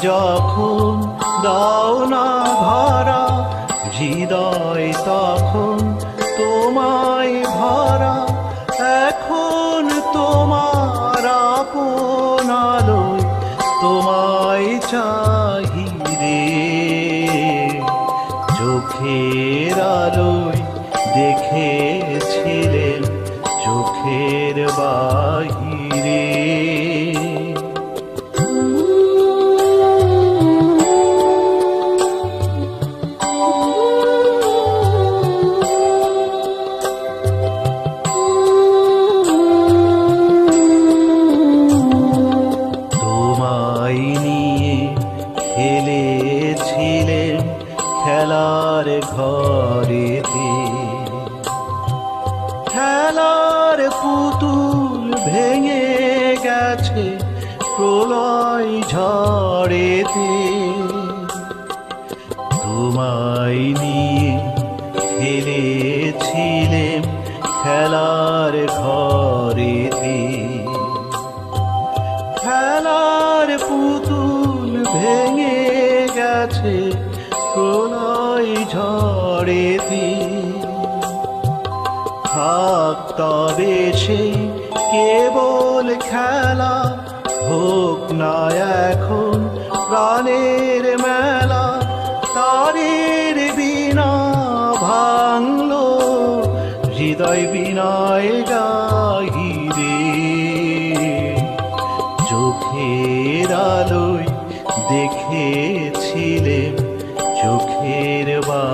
যখন দাও না ধরা হৃদয় তখন তোমায় ভরা। এখন তোমার আপন তোমায় চাহিরে চোখের আলোয় দেখেছিলেন খেলার ঘরেতে। খেলার পুতুল ভেঙে গেছে প্রলয় ঝড়েতে। তোমায় নিয়ে খেলেছিলেন খেলার ঘরেতে। খেলার পুতুল ভেঙে গেছে প্রলয় ঝড়েতে থাক তবে সেই কেবল খেলা হোক না এখন প্রাণের মেলা। তারের বিনা ভাঙলো, হৃদয় বিনয় গাহিরে চোখের আলোয় দেখেছিলেন চোখের বা